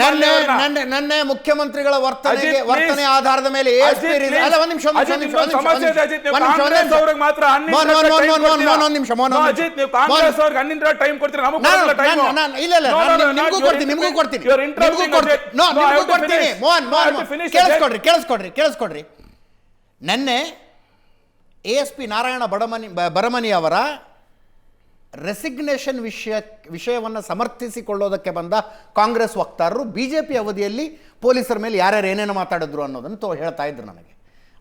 ನನ್ನ. ನನ್ನ ನನ್ನ ಮುಖ್ಯಮಂತ್ರಿಗಳ ವರ್ತನೆ ವರ್ತನೆ ಆಧಾರದ ಮೇಲೆ ಅಲ್ಲ ಒಂದ್ ನಿಮಿಷ ಒಂದ್ ನಿಮಿಷ ಒಂದ್ ನಿಮಿಷ, ಇಲ್ಲ, ಇಲ್ಲ, ನಿಮ್ಗೂ ಕೊಡ್ತೀನಿ, ನಿಮಗೂ ಕೊಡ್ತೀನಿ. ನಿಮಗೂ ಕೊಡ್ತೀನಿ. ಮೋಹನ್, ಮೋಹನ್, ಕೇಳಿಸ್ಕೊಡ್ರಿ ಕೇಳಿಸ್ಕೊಡ್ರಿ ಕೇಳಿಸ್ಕೊಡ್ರಿ. ನೆನ್ನೆ A S P Narayana Badamani Baramani ಅವರ ರೆಸಿಗ್ನೇಷನ್ ವಿಷಯ ವಿಷಯವನ್ನು ಸಮರ್ಥಿಸಿಕೊಳ್ಳೋದಕ್ಕೆ ಬಂದ ಕಾಂಗ್ರೆಸ್ ವಕ್ತಾರರು ಬಿ ಜೆ ಪಿ ಅವಧಿಯಲ್ಲಿ ಪೊಲೀಸರ ಮೇಲೆ ಯಾರ್ಯಾರು ಏನೇನು ಮಾತಾಡಿದ್ರು ಅನ್ನೋದನ್ನು ತೋ ಹೇಳ್ತಾ ಇದ್ರು ನನಗೆ.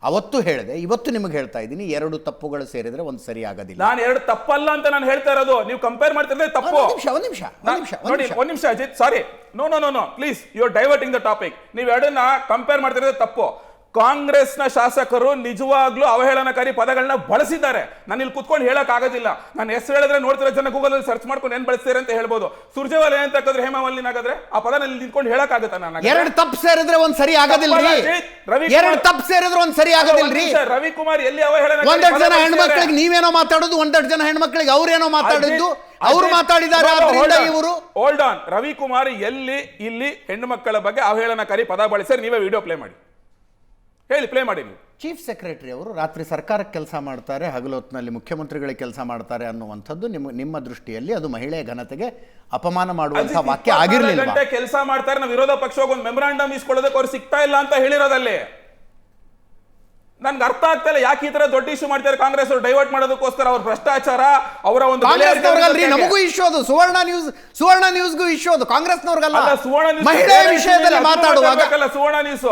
ಅವತ್ತು ಹೇಳಿದೆ ಇವತ್ತು ನಿಮಗೆ ಹೇಳ್ತಾ ಇದ್ದೀನಿ ಎರಡು ತಪ್ಪುಗಳು ಸೇರಿದ್ರೆ ಒಂದು ಸರಿ ಆಗೋದಿಲ್ಲ. ನಾನು ಎರಡು ತಪ್ಪಲ್ಲ ಅಂತ ನಾನು ಹೇಳ್ತಾ ಇರೋದು. ನೀವು ಕಂಪೇರ್ ಮಾಡ್ತಿದ್ರೆ ತಪ್ಪು. ಒಂದು ನಿಮಿಷ ಒಂದು ನಿಮಿಷ ಒಂದು ನಿಮಿಷ ಒಂದು ನೋಡಿ ನಿಮಿಷ. ನಿಮಿಷ Ajit sorry no no no no please you are diverting the topic ನೀವು ಎರಡನ್ನ ಕಂಪೇರ್ ಮಾಡ್ತಿರೋದು ತಪ್ಪು. ಕಾಂಗ್ರೆಸ್ನ ಶಾಸಕರು ನಿಜವಾಗ್ಲೂ ಅವಹೇಳನಕಾರಿ ಪದಗಳನ್ನ ಬಳಸಿದ್ದಾರೆ. ನಾನು ಇಲ್ಲಿ ಕುತ್ಕೊಂಡು ಹೇಳಕ್ ಆಗೋದಿಲ್ಲ ನಾನು ಹೆಸರು ಹೇಳಿದ್ರೆ ನೋಡ್ತಿರೋ ಜನ ಗೂಗಲ್ ಅಲ್ಲಿ ಸರ್ಚ್ ಮಾಡ್ಕೊಂಡು ಏನ್ ಬಳಸ್ತಾರೆ ಅಂತ ಹೇಳ್ಬೋದು. ಸುರ್ಜೇವಾಲ ಏನ್ ತಕ್ಕಂದ್ರೆ ಹೇಮಾವಲ್ಲಿನ ಹಾಗಾದ್ರೆ ಆ ಪದ ನಲ್ಲಿ ನಿಂತ್ಕೊಂಡು ಹೇಳಕ್ ಆಗುತ್ತಾ ನಾನು ಎರಡು ತಪ್ಪು ಸೇರಿದ್ರೆ ಒಂದ್ ಸರಿ ಆಗೋದಿಲ್ಲ ರವಿ. ಎರಡು ತಪ್ಪು ಸೇರಿದ್ರೆ ಒಂದ್ ಸರಿ ಆಗೋದಿಲ್ಲ ರವಿಕುಮಾರ್ ಎಲ್ಲಿ ಅವಹೇಳನ ಒಂದೆರಡು ಜನ? ಹೆಣ್ಮಕ್ಳಿಗೆ ನೀವೇನೋ ಮಾತಾಡೋದು ಒಂದೆರಡು ಜನ ಹೆಣ್ಮಕ್ಳಿಗೆ ಅವ್ರೇನೋ ಮಾತಾಡಿದ್ದು ಅವರು ಮಾತಾಡಿದ್ದಾರೆ ಇವರು ಹೋಲ್ಡ್ ಆನ್ ರವಿಕುಮಾರ್ ಎಲ್ಲಿ ಇಲ್ಲಿ ಹೆಣ್ಣು ಮಕ್ಕಳ ಬಗ್ಗೆ ಅವಹೇಳನಕಾರಿ ಪದ ಬಳಸಿ ನೀವೇ ವಿಡಿಯೋ ಪ್ಲೇ ಮಾಡಿ. ಹೇಳಿ ಪ್ಲೇ ಮಾಡಿ ನೀವು. ಚೀಫ್ ಸೆಕ್ರೆಟರಿ ಅವರು ರಾತ್ರಿ ಸರ್ಕಾರಕ್ಕೆ ಕೆಲಸ ಮಾಡ್ತಾರೆ ಹಗಲೊತ್ತಿನಲ್ಲಿ ಮುಖ್ಯಮಂತ್ರಿಗಳಿಗೆ ಕೆಲಸ ಮಾಡ್ತಾರೆ ಅನ್ನುವಂಥದ್ದು ನಿಮ್ಮ ನಿಮ್ಮ ದೃಷ್ಟಿಯಲ್ಲಿ ಅದು ಮಹಿಳೆಯ ಘನತೆಗೆ ಅಪಮಾನ ಮಾಡುವಂತಹ ವಾಕ್ಯ ಆಗಿರಲಿಲ್ಲ ಗಂಟೆ ಕೆಲಸ ಮಾಡ್ತಾರೆ ನಾವು ವಿರೋಧ ಪಕ್ಷ ಒಂದು ಮೆಮೊರಾಂಡಮ್ ಇಸ್ಕೊಳ್ಳೋದಕ್ಕೆ ಅವ್ರು ಸಿಗ್ತಾ ಇಲ್ಲ ಅಂತ ಹೇಳಿರೋದಲ್ಲಿ. ನನ್ಗೆ ಅರ್ಥ ಆಗ್ತಾ ಇಲ್ಲ ಯಾಕೆ ಈ ತರ ದೊಡ್ಡ ಇಶ್ಯೂ ಮಾಡ್ತಾರೆ ಕಾಂಗ್ರೆಸ್ ಅವರು ಡೈವರ್ಟ್ ಮಾಡೋದಕ್ಕೋಸ್ಕರ ಅವ್ರ ಭ್ರಷ್ಟಾಚಾರ ಅವರ ಒಂದು ಬೆಲೆ ಕಾಂಗ್ರೆಸ್ನವ್ರಿಗಲ್ರಿ ಅರಿವಿನ ನಮಗೂ ಇಶ್ಯೂ ಅದು. ಸುವರ್ಣ ನ್ಯೂಸ್ ಸುವರ್ಣ ನ್ಯೂಸ್ಗೂ ಇಶ್ಯೂ ಅದು. ಕಾಂಗ್ರೆಸ್ನವ್ರಿಗಲ್ಲ. ಅಲ್ಲ, ಸುವರ್ಣ ನ್ಯೂಸ್ ಮಹಿಳೆಯ ವಿಷಯದಲ್ಲಿ ವಿಷಯದಲ್ಲಿ ಮಾತಾಡುವಾಗ ಮಾತಾಡ್ಬೇಕಲ್ಲ ಸುವರ್ಣ ನ್ಯೂಸ್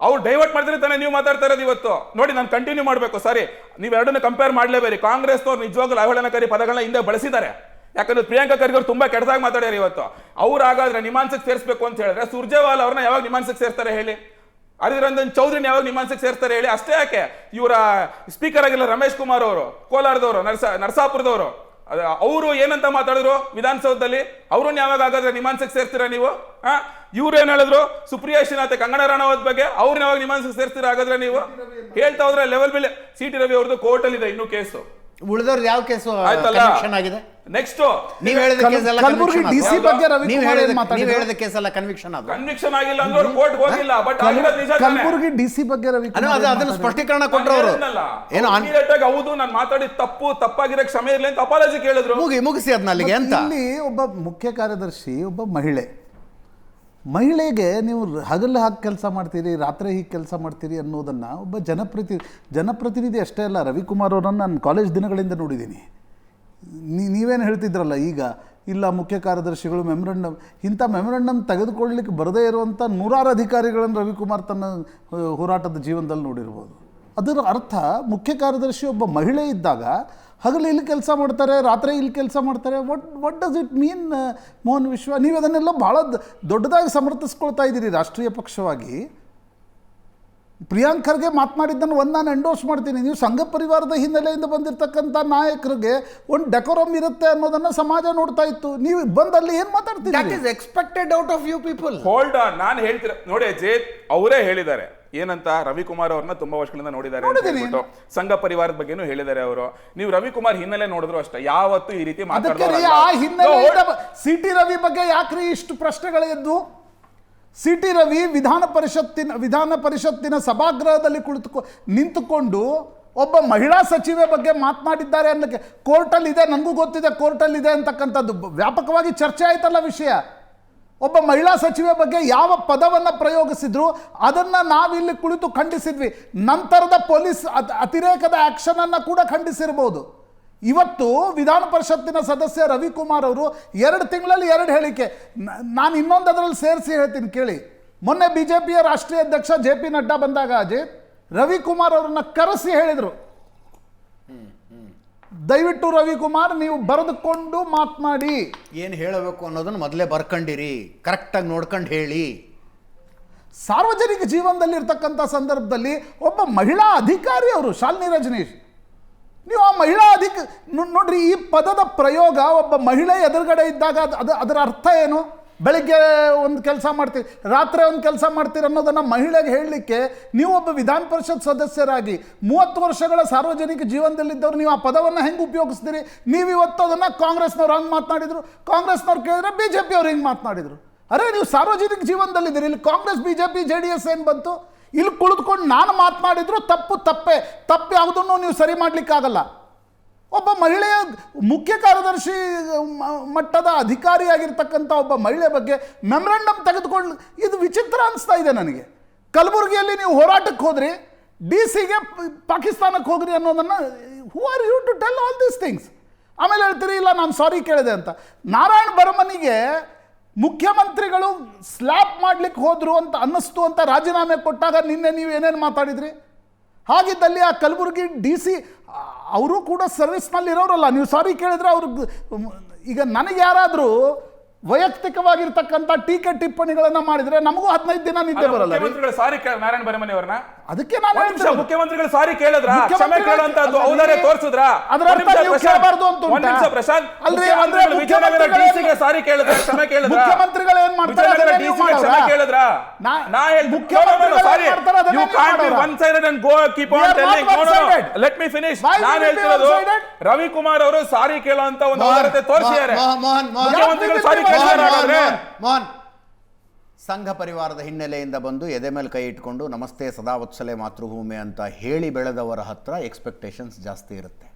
ಅವ್ರು ಡೈವರ್ಟ್ ಮಾಡಿದ್ರೆ ತಾನೇ ನೀವು ಮಾತಾಡ್ತಾ ಇರೋದು ಇವತ್ತು. ನೋಡಿ, ನಾನು ಕಂಟಿನ್ಯೂ ಮಾಡಬೇಕು ಸರಿ ನೀವು ಎರಡನ್ನೂ ಕಂಪೇರ್ ಮಾಡಲೇಬೇಡಿ. ಕಾಂಗ್ರೆಸ್ನವ್ರು ನಿಜವಾಗ್ಲೂ ಅವಹೇಳನಕಾರಿ ಪದಗಳನ್ನ ಹಿಂದೆ ಬಳಸಿದ್ದಾರೆ. ಯಾಕಂದ್ರೆ ಪ್ರಿಯಾಂಕಾ ಖರ್ಗೆ ಅವ್ರು ತುಂಬಾ ಕೆಟ್ಟದಾಗಿ ಮಾತಾಡ್ಯಾರ ಇವತ್ತು. ಅವ್ರು ಹಾಗಾದ್ರೆ ನಿಮಾನ್ಸಕ್ಕೆ ಸೇರಿಸಬೇಕು ಅಂತ ಹೇಳಿದ್ರೆ ಸುರ್ಜೇವಾಲ್ ಅವ್ರನ್ನ ಯಾವಾಗ ನಿಮಾನ್ಸಕ್ಕೆ ಸೇರ್ತಾರೆ ಹೇಳಿ? ಹರಿರಂಜನ್ ಚೌಧರಿನ ಯಾವಾಗ ನಿಮಾನ್ಸಕ್ಕೆ ಸೇರ್ತಾರೆ ಹೇಳಿ? ಅಷ್ಟೇ ಯಾಕೆ? ಇವರ ಸ್ಪೀಕರ್ ಆಗಿಲ್ಲ ರಮೇಶ್ ಕುಮಾರ್ ಅವರು, ಕೋಲಾರದವರು, ನರ್ಸ, ನರಸಾಪುರದವರು. ಅವರು ಏನಂತ ಮಾತಾಡಿದ್ರು ವಿಧಾನಸೌಧದಲ್ಲಿ? ಅವ್ರನ್ನ ಯಾವಾಗ ಹಾಗಾದ್ರೆ ನಿಮಾನ್ಸಕ್ಕೆ ಸೇರ್ತೀರಾ ನೀವು? ಆ? ಇವ್ರು ಏನ್ ಹೇಳಿದ್ರು? ಸುಪ್ರಿಯಾ ಶ್ರೀನಾಥ್ ಕಂಗಣ ರಾಣಾವತ್ ಬಗ್ಗೆ ಅವ್ರನ್ನ ಯಾವಾಗ ನಿಮಾನ್ಸಕ್ಕೆ ಸೇರ್ತೀರಾ ಹಾಗಾದ್ರೆ ನೀವು? ಹೇಳ್ತಾ ಹೋದ್ರೆ ಲೆವೆಲ್ ಮೇಲೆ ಸಿ ಟಿ ರವಿ ಅವ್ರದ್ದು ಕೋರ್ಟ್ ಅಲ್ಲಿ ಇದೆ ಇನ್ನೂ ಕೇಸು ಉಳಿದವ್ರದ್ದು ಯಾವ ಕೇಸು ಆಯ್ತಲ್ಲ? ಕನ್ವಿಕ್ಷನ್ ಆಗಿದೆ? ನೆಕ್ಸ್ಟ್ ನೀವು ಹೇಳಿದ ಕೇಸ್ ಎಲ್ಲ ಕಲಬುರ್ಗಿ ಆದ್ವಾ? ಬಗ್ಗೆ ನೀವು ಹೇಳಿದ ನೀವು ಹೇಳಿದ ಕೇಸ್ ಎಲ್ಲ ಕನ್ವಿಕ್ಷನ್ ಆದ್ವಾ ಕನ್ವಿಕ್ಷನ್ ಆಗಿಲ್ಲ ಅಂದ್ರೆ ಕೋರ್ಟ್ ಹೋಗಿಲ್ಲ ಬಟ್ ಆಗಿರೋದು ನಿಜ? ಕಲಬುರ್ಗಿ ಡಿಸಿ ಬಗ್ಗೆ ರವಿ ಅದು ಅದನ್ನ ಸ್ಪಷ್ಟೀಕರಣ ಕೊಟ್ಟರು ಅವರು. ಏನು ಇಮಿಡಿಯೇಟ್ ಆಗಿ ಹೌದು ನಾನು ಮಾತಾಡಿ ತಪ್ಪು ತಪ್ಪಾಗಿರೋ ಸಮಯ ಇರಲಿ ಅಂತ ಅಪಾಲಜಿ ಕೇಳಿದ್ರು. ಮುಗಿ ಮುಗಿಸಿ ಅದನ್ನ ಅಲ್ಲಿಗೆ ಅಂತ ಇಲ್ಲಿ ಒಬ್ಬ ಮುಖ್ಯ ಕಾರ್ಯದರ್ಶಿ ಒಬ್ಬ ಮಹಿಳೆ ಮಹಿಳೆಗೆ ನೀವು ಹಗಲು ಹಾಕಿ ಕೆಲಸ ಮಾಡ್ತೀರಿ, ರಾತ್ರಿ ಹೀಗೆ ಕೆಲಸ ಮಾಡ್ತೀರಿ ಅನ್ನೋದನ್ನು ಒಬ್ಬ ಜನಪ್ರತಿ, ಜನಪ್ರತಿನಿಧಿ ಅಷ್ಟೇ ಅಲ್ಲ, ರವಿಕುಮಾರ್ ಅವರನ್ನು ನಾನು ಕಾಲೇಜ್ ದಿನಗಳಿಂದ ನೋಡಿದ್ದೀನಿ. ನೀವೇನು ಹೇಳ್ತಿದ್ರಲ್ಲ ಈಗ, ಇಲ್ಲ ಮುಖ್ಯ ಕಾರ್ಯದರ್ಶಿಗಳು ಮೆಮೊರಂಡಮ್ ಇಂಥ ಮೆಮೊರಂಡಮ್ ತೆಗೆದುಕೊಳ್ಳಲಿಕ್ಕೆ ಬರದೇ ಇರುವಂಥ ನೂರಾರು ಅಧಿಕಾರಿಗಳನ್ನು ರವಿಕುಮಾರ್ ತನ್ನ ಹೋರಾಟದ ಜೀವನದಲ್ಲಿ ನೋಡಿರ್ಬೋದು. ಅದರ ಅರ್ಥ ಮುಖ್ಯ ಕಾರ್ಯದರ್ಶಿ ಒಬ್ಬ ಮಹಿಳೆ ಇದ್ದಾಗ ಹಗಲು ಇಲ್ಲಿ ಕೆಲಸ ಮಾಡ್ತಾರೆ, ರಾತ್ರಿ ಇಲ್ಲಿ ಕೆಲಸ ಮಾಡ್ತಾರೆ. ವಟ್ ವಟ್ ಡಸ್ ಇಟ್ ಮೀನ್ ಮೋಹನ್ ವಿಶ್ವ? ನೀವು ಅದನ್ನೆಲ್ಲ ಭಾಳ ದೊಡ್ಡದಾಗಿ ಸಮರ್ಥಿಸ್ಕೊಳ್ತಾ ಇದ್ದೀರಿ ರಾಷ್ಟ್ರೀಯ ಪಕ್ಷವಾಗಿ. ಪ್ರಿಯಾಂಕ್ ಖರ್ಗೆ ಮಾತನಾಡಿದ್ದನ್ನು ಒಂದು ನಾನು ಎಂಡೋರ್ಸ್ ಮಾಡ್ತೀನಿ. ನೀವು ಸಂಘ ಪರಿವಾರದ ಹಿನ್ನೆಲೆಯಿಂದ ಬಂದಿರತಕ್ಕಂಥ ನಾಯಕರಿಗೆ ಒಂದು ಡೆಕೋರಮ್ ಇರುತ್ತೆ ಅನ್ನೋದನ್ನು ಸಮಾಜ ನೋಡ್ತಾ ಇತ್ತು. ನೀವು ಬಂದಲ್ಲಿ ಏನು that ಮಾತಾಡ್ತಿದ್ದೀರಿ is expected out of you people hold on ನಾನು ಹೇಳ್ತಿರ ನೋಡಿ ಅಜೇತ್ ಅವರೇ ಹೇಳಿದ್ದಾರೆ. ಏನಂತ? ರವಿಕುಮಾರ್ ಅವ್ರನ್ನ ತುಂಬಾ ವರ್ಷಗಳಿಂದ ನೋಡಿದ್ದಾರೆ ಅಂತ ನೋಡಿದ್ದೀನಿ. ಹೇಳ್ಬಿಟ್ಟು ಸಂಘ ಪರಿವಾರದ ಬಗ್ಗೆನೂ ಹೇಳಿದ್ದಾರೆ ಅವರು. ನೀವು ರವಿಕುಮಾರ್ ಹಿನ್ನೆಲೆ ನೋಡಿದ್ರು ಅಷ್ಟೇ ಯಾವತ್ತೂ ಈ ರೀತಿ ಮಾತಾಡ್ತಾರೆ ಸಿಟಿ ರವಿ ಬಗ್ಗೆ ಯಾಕ್ರಿ ಇಷ್ಟು ಪ್ರಶ್ನೆಗಳು ಎದ್ದು ಸಿ ಟಿ ರವಿ ವಿಧಾನ ಪರಿಷತ್ತಿನ ವಿಧಾನ ಪರಿಷತ್ತಿನ ಸಭಾಗೃಹದಲ್ಲಿ ಕುಳಿತುಕೊ, ನಿಂತುಕೊಂಡು ಒಬ್ಬ ಮಹಿಳಾ ಸಚಿವೆ ಬಗ್ಗೆ ಮಾತನಾಡಿದ್ದಾರೆ ಅನ್ನಕ್ಕೆ ಕೋರ್ಟಲ್ಲಿ ಇದೆ ನನಗೂ ಗೊತ್ತಿದೆ ಕೋರ್ಟಲ್ಲಿ ಇದೆ ಅಂತಕ್ಕಂಥದ್ದು. ವ್ಯಾಪಕವಾಗಿ ಚರ್ಚೆ ಆಯ್ತಲ್ಲ ವಿಷಯ. ಒಬ್ಬ ಮಹಿಳಾ ಸಚಿವೆ ಬಗ್ಗೆ ಯಾವ ಪದವನ್ನು ಪ್ರಯೋಗಿಸಿದ್ರು ಅದನ್ನು ನಾವಿಲ್ಲಿ ಕುಳಿತು ಖಂಡಿಸಿದ್ವಿ. ನಂತರದ ಪೊಲೀಸ್ ಅತ್- ಅತಿರೇಕದ ಆ್ಯಕ್ಷನನ್ನು ಕೂಡ ಖಂಡಿಸಿರ್ಬೋದು. ಇವತ್ತು ವಿಧಾನ ಪರಿಷತ್ತಿನ ಸದಸ್ಯ ರವಿಕುಮಾರ್ ಅವರು ಎರಡು ತಿಂಗಳಲ್ಲಿ ಎರಡು ಹೇಳಿಕೆ. ನಾನು ಇನ್ನೊಂದು ಅದರಲ್ಲಿ ಸೇರಿಸಿ ಹೇಳ್ತೀನಿ ಕೇಳಿ. ಮೊನ್ನೆ ಬಿ ಜೆ ಪಿಯ ರಾಷ್ಟ್ರೀಯ ಅಧ್ಯಕ್ಷ ಜೆ ಪಿ ನಡ್ಡಾ ಬಂದಾಗ ಅಜಿತ್ ರವಿಕುಮಾರ್ ಅವರನ್ನು ಕರೆಸಿ ಹೇಳಿದರು. ದಯವಿಟ್ಟು ರವಿಕುಮಾರ್ ನೀವು ಬರೆದುಕೊಂಡು ಮಾತನಾಡಿ ಏನು ಹೇಳಬೇಕು ಅನ್ನೋದನ್ನು ಮೊದಲೇ ಬರ್ಕೊಂಡಿರಿ. ಕರೆಕ್ಟಾಗಿ ನೋಡ್ಕೊಂಡು ಹೇಳಿ. ಸಾರ್ವಜನಿಕ ಜೀವನದಲ್ಲಿ ಇರ್ತಕ್ಕಂಥ ಸಂದರ್ಭದಲ್ಲಿ ಒಬ್ಬ ಮಹಿಳಾ ಅಧಿಕಾರಿ ಅವರು ಶಾಲಿನಿ ರಜನೀಶ್. ನೀವು ಆ ಮಹಿಳಾ ಅಧಿಕ ನೋಡ್ರಿ ಈ ಪದದ ಪ್ರಯೋಗ ಒಬ್ಬ ಮಹಿಳೆ ಎದುರುಗಡೆ ಇದ್ದಾಗ ಅದು ಅದು, ಅದರ ಅರ್ಥ ಏನು? ಬೆಳಿಗ್ಗೆ ಒಂದು ಕೆಲಸ ಮಾಡ್ತೀರಿ ರಾತ್ರಿ ಒಂದು ಕೆಲಸ ಮಾಡ್ತೀರಿ ಅನ್ನೋದನ್ನು ಮಹಿಳೆಗೆ ಹೇಳಲಿಕ್ಕೆ ನೀವು ಒಬ್ಬ ವಿಧಾನ ಪರಿಷತ್ ಸದಸ್ಯರಾಗಿ ಮೂವತ್ತು ವರ್ಷಗಳ ಸಾರ್ವಜನಿಕ ಜೀವನದಲ್ಲಿದ್ದವ್ರು ನೀವು ಆ ಪದವನ್ನು ಹೆಂಗೆ ಉಪಯೋಗಿಸ್ತೀರಿ? ನೀವು ಇವತ್ತು ಅದನ್ನು ಕಾಂಗ್ರೆಸ್ನವ್ರು ಹಂಗೆ ಮಾತನಾಡಿದರು. ಕಾಂಗ್ರೆಸ್ನವ್ರು ಕೇಳಿದ್ರೆ ಬಿ ಜೆ ಪಿಯವ್ರು ಹಿಂಗೆ ಮಾತನಾಡಿದರು. ಅರೆ ನೀವು ಸಾರ್ವಜನಿಕ ಜೀವನದಲ್ಲಿದ್ದೀರಿ, ಇಲ್ಲಿ Congress, B J P, J D S ಏನು ಬಂತು? ಇಲ್ಲಿ ಕುಳಿತುಕೊಂಡು ನಾನು ಮಾತನಾಡಿದ್ರು ತಪ್ಪು, ತಪ್ಪೆ. ತಪ್ಪು ಯಾವುದನ್ನು ನೀವು ಸರಿ ಮಾಡಲಿಕ್ಕಾಗಲ್ಲ ಒಬ್ಬ ಮಹಿಳೆಯ ಮುಖ್ಯ ಕಾರ್ಯದರ್ಶಿ ಮಟ್ಟದ ಅಧಿಕಾರಿಯಾಗಿರ್ತಕ್ಕಂಥ ಒಬ್ಬ ಮಹಿಳೆ ಬಗ್ಗೆ ಮೆಮ್ರಾಂಡಮ್ ತೆಗೆದುಕೊಂಡು, ಇದು ವಿಚಿತ್ರ ಅನಿಸ್ತಾ ಇದೆ ನನಗೆ. ಕಲಬುರಗಿಯಲ್ಲಿ ನೀವು ಹೋರಾಟಕ್ಕೆ ಹೋದ್ರಿ, ಡಿ ಸಿಗೆ ಪಾಕಿಸ್ತಾನಕ್ಕೆ ಹೋಗ್ರಿ ಅನ್ನೋದನ್ನು who are you to tell all these things ಆಮೇಲೆ ಹೇಳ್ತೀರಿ, ಇಲ್ಲ, ನಾನು ಸಾರಿ ಕೇಳಿದೆ ಅಂತ. ನಾರಾಯಣ್ ಬರಮನಿಗೆ ಮುಖ್ಯಮಂತ್ರಿಗಳು ಸ್ಲ್ಯಾಪ್ ಮಾಡ್ಲಿಕ್ಕೆ ಹೋದರು ಅಂತ ಅನ್ನಿಸ್ತು ಅಂತ ರಾಜೀನಾಮೆ ಕೊಟ್ಟಾಗ ನಿನ್ನೆ ನೀವು ಏನೇನು ಮಾತಾಡಿದ್ರಿ? ಹಾಗಿದ್ದಲ್ಲಿ ಆ ಕಲಬುರಗಿ ಡಿ ಸಿ ಅವರು ಕೂಡ ಸರ್ವಿಸ್ನಲ್ಲಿ ಇರೋರಲ್ಲ ನೀವು ಸಾರಿ ಕೇಳಿದ್ರೆ ಅವ್ರಿಗೆ ಈಗ ನನಗೆ ಯಾರಾದರೂ ವೈಯಕ್ತಿಕವಾಗಿರ್ತಕ್ಕಂಥ ಟೀಕೆ ಟಿಪ್ಪಣಿಗಳನ್ನ ಮಾಡಿದ್ರೆ ನಮಗೂ ಹದಿನೈದು ದಿನ ನಿದ್ದೆ ಬರಲ್ಲ. ಮುಖ್ಯಮಂತ್ರಿಗಳು ಸಾರಿ ಕೇಳ ನಾರಾಯಣ ಬರಮನಿ ಅವ್ರನ್ನ ಅದಕ್ಕೆ ನಾನು ಒಂದ್ ಮುಖ್ಯಮಂತ್ರಿಗಳು ಸಾರಿ ಕೇಳಿದ್ರ? ಕ್ಷಮೆ ಕೇಳಂತ ಕೇಳುವಂತದ್ದು ಔದಾರ್ಯ ತೋರಿಸಿದ್ರ? ಅದ್ರ ಅರ್ಥ ನೀವು ಕೇಳಬಾರ್ದು ಅಂತ ಉಂಟಾ? ಒಂದ್ ನಿಮಿಷ ಪ್ರಶಾಂತ್ ಅಲ್ರಿ, ಮುಖ್ಯಮಂತ್ರಿಗಳು ವಿಜಯನಗರ ಮುಖ್ಯಮಂತ್ರಿಗಳು ಸಾರಿ ಕೇಳಿದ್ರ? ಕ್ಷಮೆ ಕೇಳಿದ್ರ? ಮುಖ್ಯಮಂತ್ರಿಗಳು ಏನ್ ಮಾಡ್ತಾರೆ? ವಿಜಯನಗರ ಅದನ್ನೇ ನೀವು ಕ್ಷಮೆ? ಕೇಳಿದ್ರ? ನಾ- ನಾ ಹೇಳ್ ಮುಖ್ಯಮಂತ್ರಿಗಳು ಏನ್ ಸಾರಿ. ಮಾಡ್ತಾರೆ? ಅದನ್ನೇ ಯು ನೀವು can't be? One sided and go keep We on are telling no no one-sided. Let me finish Why will ನಾನು we be ಹೇಳ್ತಿರೋದು one-sided? ರವಿಕುಮಾರ್ ಅವರು ಸಾರಿ ಕೇಳುವಂತ ಒಂದು ಮೋಹನ್, ಔದಾರ್ಯತೆ ತೋರಿಸಿದ್ದಾರೆ. ಮೋಹನ್, ಮೋಹನ್, ಮೋಹನ್. ಮುಖ್ಯಮಂತ್ರಿಗಳು ಸಾರಿ ಮೋಹನ್. ಸಂಘ ಪರಿವಾರದ ಹಿನ್ನೆಲೆಯಿಂದ ಬಂದು ಎದೆ ಮೇಲೆ ಕೈ ಇಟ್ಕೊಂಡು ನಮಸ್ತೆ ಸದಾ ವತ್ಸಲೆ ಮಾತೃಭೂಮಿ ಅಂತ ಹೇಳಿ ಬೆಳೆದವರ ಹತ್ರ ಎಕ್ಸ್ಪೆಕ್ಟೇಷನ್ಸ್ ಜಾಸ್ತಿ ಇರುತ್ತೆ.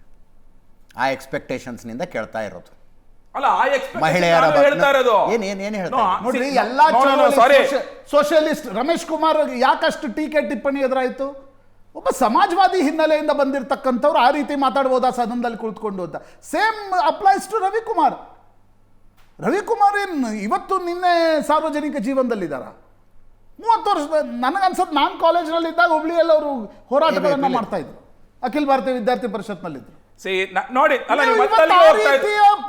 ಆ ಎಕ್ಸ್ಪೆಕ್ಟೇಷನ್ಸ್ನಿಂದ ಕೇಳ್ತಾ ಇರೋದು. ಅಲ್ಲ ಆ ಮಹಿಳೆಯರ ಸೋಷಿಯಲಿಸ್ಟ್ ರಮೇಶ್ ಕುಮಾರ್ ಯಾಕಷ್ಟು ಟೀಕೆ ಟಿಪ್ಪಣಿ ಎದುರಾಯ್ತು? ಒಬ್ಬ ಸಮಾಜವಾದಿ ಹಿನ್ನೆಲೆಯಿಂದ ಬಂದಿರತಕ್ಕಂಥವ್ರು ಆ ರೀತಿ ಮಾತಾಡ್ಬೋದಾ ಸದನದಲ್ಲಿ ಕುಳಿತುಕೊಂಡು ಅಂತ? Same applies to Ravikumar. Ravikumar ಏನು ಇವತ್ತು ನಿನ್ನೆ ಸಾರ್ವಜನಿಕ ಜೀವನದಲ್ಲಿದ್ದಾರ? ಮೂವತ್ತು ವರ್ಷದ ನನಗನ್ಸತ್ ನಾನು ಕಾಲೇಜ್ನಲ್ಲಿದ್ದಾಗ ಹುಬ್ಳಿಯಲ್ಲಿ ಅವರು ಹೋರಾಟಗಳನ್ನು ಮಾಡ್ತಾ ಇದ್ರು. ಅಖಿಲ ಭಾರತೀಯ ವಿದ್ಯಾರ್ಥಿ ಪರಿಷತ್ನಲ್ಲಿದ್ದರು ನೋಡಿ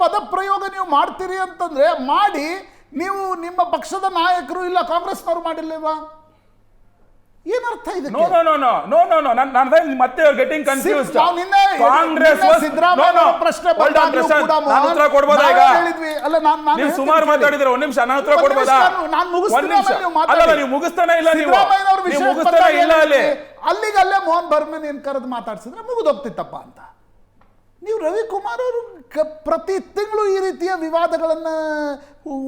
ಪದ ಪ್ರಯೋಗ ನೀವು ಮಾಡ್ತೀರಿ ಅಂತಂದ್ರೆ ಮಾಡಿ ನೀವು ನಿಮ್ಮ ಪಕ್ಷದ ನಾಯಕರು ಇಲ್ಲ ಕಾಂಗ್ರೆಸ್ನವರು ಮಾಡಿರ್ಲಿಲ್ವಾ? ಏನರ್ಥ ನೋ ಇದಕ್ಕೆ no no no no no no ನಾನು ನಾನು ಮತ್ತೆ ಗೆಟಿಂಗ್ ಕನ್ಫ್ಯೂಸ್ ಸಿದ್- ನಾವು ನಿನ್ನೆ ಕಾಂಗ್ರೆಸ್ ಸಿದ್ದರಾಮಯ್ಯ ಪ್ರಶ್ನೆ ಬಂದಾಗ್ಲೂ ಕೂಡ ನಾನು ಉತ್ತರ ಈಗ? ಹೇಳಿದ್ವಿ. ಅಲ್ಲ, ನಾನ್- ನಾನು ನೀವು ಸುಮಾರು ಮಾತಾಡಿದ್ರೆ ಒಂದ್ ನಿಮಿಷ ನಾನು ಉತ್ತರ ನಿಮಿಷ ನಾನು- ಮುಗಿಸ್ತೀನಿ, ನೀವು ಮಾತಾಡಿ. ಅಲ್ಲಲ್ಲ ನೀವು ಮುಗಿಸ್ತಾನೆ ಇಲ್ಲ ನೀವು. ನೀವು ಮುಗಿಸ್ತಾನೆ ಇಲ್ಲ ಅಲ್ಲಿ. ಅಲ್ಲಿಗೆ ಅಲ್ಲೇ ಮೋಹನ್ ಬರ್ಮನ್ ಏನ್ ಕರೆದು ಮಾತಾಡ್ಸಿದ್ರೆ ಮುಗಿದೋಗ್ತಿತ್ತಪ್ಪ ಅಂತ. ನೀವು ರವಿಕುಮಾರ್ ಅವರು ಪ್ರತಿ ತಿಂಗಳು ಈ ರೀತಿಯ ವಿವಾದಗಳನ್ನ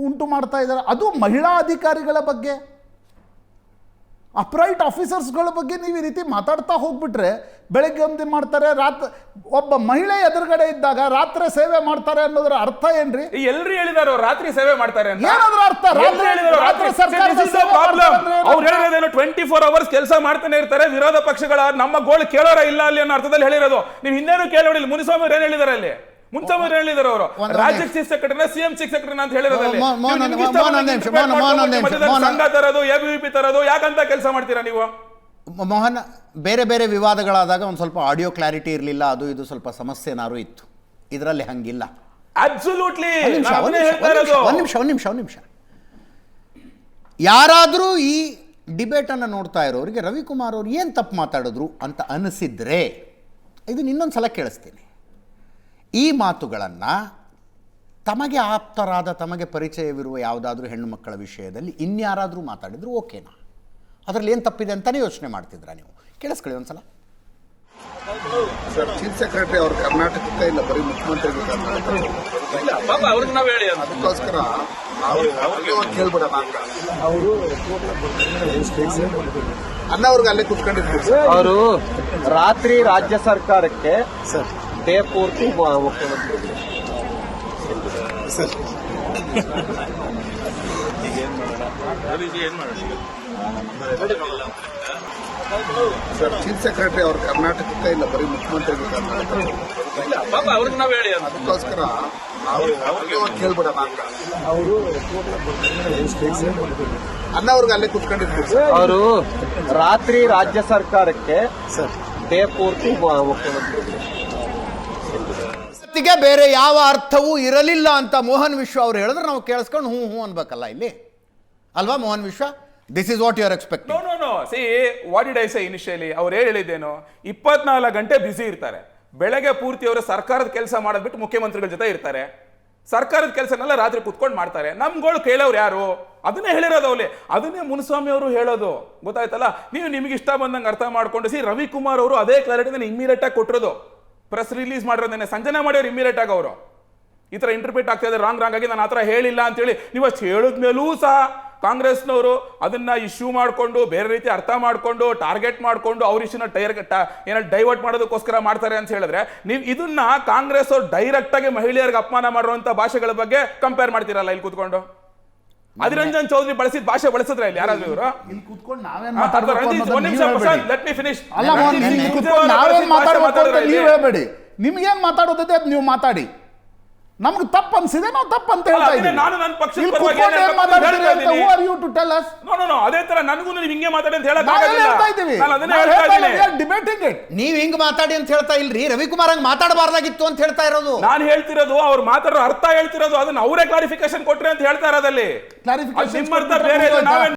ಉಂಟು ಮಾಡ್ತಾ ಇದ್ದಾರೆ. ಅದು ಮಹಿಳಾ ಅಧಿಕಾರಿಗಳ ಬಗ್ಗೆ. ಅಪ್ರೈಟ್ ಆಫೀಸರ್ಸ್ಗಳ ಬಗ್ಗೆ ನೀವು ಈ ರೀತಿ ಮಾತಾಡ್ತಾ ಹೋಗ್ಬಿಟ್ರೆ ಬೆಳಗ್ಗೆ ಒಂದು ಮಾಡ್ತಾರೆ ರಾತ್ರಿ ಒಬ್ಬ ಮಹಿಳೆ ಎದುರುಗಡೆ ಇದ್ದಾಗ ರಾತ್ರಿ ಸೇವೆ ಮಾಡ್ತಾರೆ ಅನ್ನೋದರ ಅರ್ಥ ಏನ್ರಿ ಎಲ್ರು ಹೇಳಿದಾರೋ ರಾತ್ರಿ ಸೇವೆ ಮಾಡ್ತಾರೆ ಏನಾದ್ರು ಅರ್ಥ? ಅವ್ರು? ಹೇಳಿರೋದೇನು ಟ್ವೆಂಟಿ ಫೋರ್ ಅವರ್ಸ್ ಕೆಲಸ ಮಾಡ್ತಾನೆ ಇರ್ತಾರೆ ವಿರೋಧ ಪಕ್ಷಗಳ ನಮ್ಮ ಗೋಳು ಕೇಳೋರ ಇಲ್ಲ ಅಲ್ಲಿ ಅನ್ನೋ ಅರ್ಥದಲ್ಲಿ ಹೇಳಿರೋದು ನೀವು ಹಿಂದೇನು ಕೇಳೋಡಿಲ್ಲ ಮುನಿಸ್ವಾಮಿ ಅವ್ರು ಏನು ಹೇಳಿದಾರೆ ಅಲ್ಲಿ ಏನ್ ಹೇಳಿದಾರೆ ಅವರು ರಾಜ್ಯ ಚೀಫ್ ಸೆಕ್ರೆಟರಿನ ಸಿಎಂ ಚೀಫ್ ಸೆಕ್ರೆಟರಿ ಅಂತ ಹೇಳಿರೋದು ಸಂಘ ತರೋದು ಎಬಿವಿಪಿ ತರೋದು ಯಾಕಂತ ಕೆಲಸ ಮಾಡ್ತೀರಾ ನೀವು? ಮೋಹನ್ ಬೇರೆ ಬೇರೆ ವಿವಾದಗಳಾದಾಗ ಒಂದು ಸ್ವಲ್ಪ ಆಡಿಯೋ ಕ್ಲಾರಿಟಿ ಇರಲಿಲ್ಲ ಅದು ಇದು ಸ್ವಲ್ಪ ಸಮಸ್ಯೆನಾರು ಇತ್ತು. ಇದರಲ್ಲಿ ಹಂಗಿಲ್ಲ. ಅಬ್ಸಲ್ಯೂಟ್ಲಿ ಒಂದ್ ನಿಮಿಷ, ಒಂದ್ ನಿಮಿಷ ಒಂದ್ ನಿಮಿಷ ಯಾರಾದರೂ ಈ ಡಿಬೇಟನ್ನು ನೋಡ್ತಾ ಇರೋರಿಗೆ ರವಿಕುಮಾರ್ ಅವರು ಏನು ತಪ್ಪು ಮಾತಾಡಿದ್ರು ಅಂತ ಅನಿಸಿದ್ರೆ ಇದನ್ನ ಇನ್ನೊಂದು ಸಲ ಕೇಳಿಸ್ತೀನಿ. ಈ ಮಾತುಗಳನ್ನು ತಮಗೆ ಆಪ್ತರಾದ ತಮಗೆ ಪರಿಚಯವಿರುವ ಯಾವುದಾದ್ರೂ ಹೆಣ್ಣು ಮಕ್ಕಳ ವಿಷಯದಲ್ಲಿ ಇನ್ಯಾರಾದರೂ ಮಾತಾಡಿದ್ರು ಓಕೆನಾ? ಅದರಲ್ಲಿ ಏನು ತಪ್ಪಿದೆ ಅಂತಲೇ ಯೋಚನೆ ಮಾಡ್ತಿದ್ರ ನೀವು? ಕೇಳಿಸ್ಕೊಳ್ಳಿ ಒಂದ್ಸಲ. ಸರ್ ಚೀಫ್ ಸೆಕ್ರೆಟರಿ ಅವರು ಕರ್ನಾಟಕಕ್ಕೆ ಇಲ್ಲ ಬರೀ ಮುಖ್ಯಮಂತ್ರಿಗಳು ಕರ್ನಾಟಕ ಅವ್ರಿಗೆ ನಾವ್ ಹೇಳಿ ಅದಕ್ಕೋಸ್ಕರ ನಾವು ಒಂದು ಕೇಳ್ಬಿಡೋಣ ಅಂತ. ಅನ್ನ ಅವ್ರಿಗೆ ಅಲ್ಲೇ ಕುತ್ಕೊಂಡಿರ್ತೀವಿ ಸರ್ ಅವರು ರಾತ್ರಿ ರಾಜ್ಯ ಸರ್ಕಾರಕ್ಕೆ ಡೇ ಪೂರ್ತಿ ಮುಖ್ಯಮಂತ್ರಿ ಸರ್ ಚೀಫ್ ಸೆಕ್ರೆಟರಿ ಅವರು ಕರ್ನಾಟಕಕ್ಕೆ ಇಲ್ಲ ಬರೀ ಮುಖ್ಯಮಂತ್ರಿಗಳು ಕರ್ನಾಟಕ ಅವ್ರಿಗೆ ನಾವು ಹೇಳಿ ಅದಕ್ಕೋಸ್ಕರ ಕೇಳ್ಬಿಡೋಣ ಅಂತ ಅನ್ನ ಅವ್ರಿಗೆ ಅಲ್ಲೇ ಕುತ್ಕೊಂಡಿರ್ತೀವಿ. ಸರ್ ಅವರು ರಾತ್ರಿ ರಾಜ್ಯ ಸರ್ಕಾರಕ್ಕೆ ಡೇ ಪೂರ್ತಿ ಮುಖ್ಯಮಂತ್ರಿ ಜಗತ್ತಿಗೆ ಬೇರೆ ಯಾವ ಅರ್ಥವೂ ಇರಲಿಲ್ಲ ಅಂತ ಮೋಹನ್ ವಿಶ್ವ ಅವ್ರು ಹೇಳಿದ್ರೆ ನಾವು ಕೇಳಿಸ್ಕೊಂಡು ಹ್ಞೂ ಹ್ಞೂ ಅನ್ಬೇಕಲ್ಲ ಇಲ್ಲಿ. ಅಲ್ವಾ Mohan Vishwa? This is what you are no expecting no no see what did I say initially ಅವ್ರು ಹೇಳಿದ್ದೇನು? ಇಪ್ಪತ್ನಾಲ್ಕು ಗಂಟೆ ಬ್ಯುಸಿ ಇರ್ತಾರೆ. ಬೆಳಗ್ಗೆ ಪೂರ್ತಿ ಅವರು ಸರ್ಕಾರದ ಕೆಲಸ ಮಾಡೋದ್ಬಿಟ್ಟು ಮುಖ್ಯಮಂತ್ರಿಗಳ ಜೊತೆ ಇರ್ತಾರೆ. ಸರ್ಕಾರದ ಕೆಲಸನೆಲ್ಲ ರಾತ್ರಿ ಕುತ್ಕೊಂಡು ಮಾಡ್ತಾರೆ. ನಮ್ಗಳು ಕೇಳೋರು ಯಾರು? ಅದನ್ನೇ ಹೇಳಿರೋದು ಅವಲೇ ಅದನ್ನೇ ಮುನಿಸ್ವಾಮಿ ಅವರು ಹೇಳೋದು. ಗೊತ್ತಾಯ್ತಲ್ಲ? ನೀವು ನಿಮಗೆ ಇಷ್ಟ ಬಂದಂಗೆ ಅರ್ಥ ಮಾಡ್ಕೊಂಡು ಸಿ ರವಿಕುಮಾರ್ ಅವರು ಅದೇ ಕ್ಲಾರಿಟಿನ ಇಮ್ಮಿಡಿಯೇಟ್ ಆಗಿ ಕೊಟ್ಟಿರೋದು. ಪ್ರೆಸ್ ರಿಲೀಸ್ ಮಾಡಿರೋ ಮಾಡಿರೋದನ್ನೇ ಸಂಜನೆ ಮಾಡ್ಯೋರು ಇಮಿಡಿಯೇಟ್ ಆಗಿ ಅವರು. ಈ ಥರ ಇಂಟರ್ಪ್ರಿಟ್ ಆಗ್ತಾ ಇದೆ. ರಾಂಗ್ ರಾಂಗ್ ಆಗಿ ನಾನು ಆ ಥರ ಹೇಳಿಲ್ಲ ಅಂತೇಳಿ ನೀವು ಅಷ್ಟು ಹೇಳಿದ್ಮೇಲೂ ಸಹ ಕಾಂಗ್ರೆಸ್ನವರು ಅದನ್ನ ಇಶ್ಯೂ ಮಾಡಿಕೊಂಡು, ಬೇರೆ ರೀತಿ ಅರ್ಥ ಮಾಡಿಕೊಂಡು ಟಾರ್ಗೆಟ್ ಮಾಡಿಕೊಂಡು ಅವ್ರ ಇಶ್ಯೂನ ಟೈರ್ ಏನೋ ಡೈವರ್ಟ್ ಮಾಡೋದಕ್ಕೋಸ್ಕರ ಮಾಡ್ತಾರೆ ಅಂತ ಹೇಳಿದ್ರೆ ನೀವು ಇದನ್ನ ಕಾಂಗ್ರೆಸ್ ಅವ್ರು ಡೈರೆಕ್ಟಾಗಿ ಮಹಿಳೆಯರಿಗೆ ಅಪಮಾನ ಮಾಡುವಂಥ ಭಾಷೆಗಳ ಬಗ್ಗೆ ಕಂಪೇರ್ ಮಾಡ್ತೀರಲ್ಲ ಇಲ್ಲಿ ಕೂತ್ಕೊಂಡು? ಅಧಿರಂಜನ್ ಚೌಧರಿ ಬಳಸಿದ ಭಾಷೆ ಬಳಸಿದ್ರೆ ಇಲ್ಲಿ ಯಾರಾದ್ರೂ ಇವರು? ಇಲ್ಲಿ ಕೂತ್ಕೊಂಡು ನಾವೇನ್ ಮಾತಾಡಿ ನಿಮ್ಗೆ ಮಾತಾಡೋದೇ ಹೇಳ್ಬೇಡಿ. ಲೆಟ್ ಮಿ ಫಿನಿಶ್ ಅಲ್ಲ ಮೋಹನ್, ಇಲ್ಲಿ ಕೂತ್ಕೊಂಡು ನಾವೇನ್ ಮಾತಾಡ್ಬೇಕು ಅಂತ ನೀವ್ ಹೇಳ್ಬೇಡಿ. ನಿಮ್ಗೇನ್ ಮಾತಾಡೋದಿದೆ ಅದ್ ನೀವು ಮಾತಾಡಿ. ನಮ್ಗೆ ತಪ್ಪು ಅನ್ಸಿದೆ ನಾವು ತಪ್ಪು ಅಂತ ಹೇಳ್ತಾ ಅದನ್ನೇ ಇದ್ದೀವಿ ನಾನು ನನ್ನ ಪಕ್ಷದ ಇಲ್ಲಿ ಪರವಾಗಿ ಕೂತ್ಕೊಂಡು ಏನ್ ಏನ್ ಮಾತಾಡ್ತೀರಿ ಹೇಳ್ತಾ ಅಂತ ಇದ್ದೀನಿ? who are you to tell us? No no no ಅದೇ ತರ ನನಗೂ ನೀವು ಹಿಂಗೆ ಮಾತಾಡಿ ಅಂತ ಹೇಳಕ್ ನಾವೆಲ್ಲ ಆಗೋದಿಲ್ಲ. ಹೇಳ್ತಾ ಇದ್ದೀವಿ ನಾನು ಅದನ್ನೇ ಹೇಳ್ತಾ ಇದ್ದೀನಿ we are ನೀವ್ ಹಿಂಗ್ ಮಾತಾಡಿ ಅಂತ ಹೇಳ್ತಾ ಇಲ್ರಿ ರವಿಕುಮಾರ್ ಹಂಗ್ ಮಾತಾಡಬಾರ್ದಾಗಿತ್ತು ಅಂತ ಹೇಳ್ತಾ ಇರೋದು ನಾನು ಹೇಳ್ತಿರೋದು ಅವ್ರು ಮಾತಾಡೋ ಅರ್ಥ ಹೇಳ್ತಿರೋದು ಅದನ್ನ ಅವರೇ ಕ್ಲಾರಿಫಿಕೇಶನ್ ಕೊಟ್ರಿ ಅಂತ ಹೇಳ್ತಾ ಇರೋದಲ್ಲಿ ಅದು ನಿಮ್ಮ ಅರ್ಥ ಬೇರೆ ಇದೆ? ನಾವೇನ್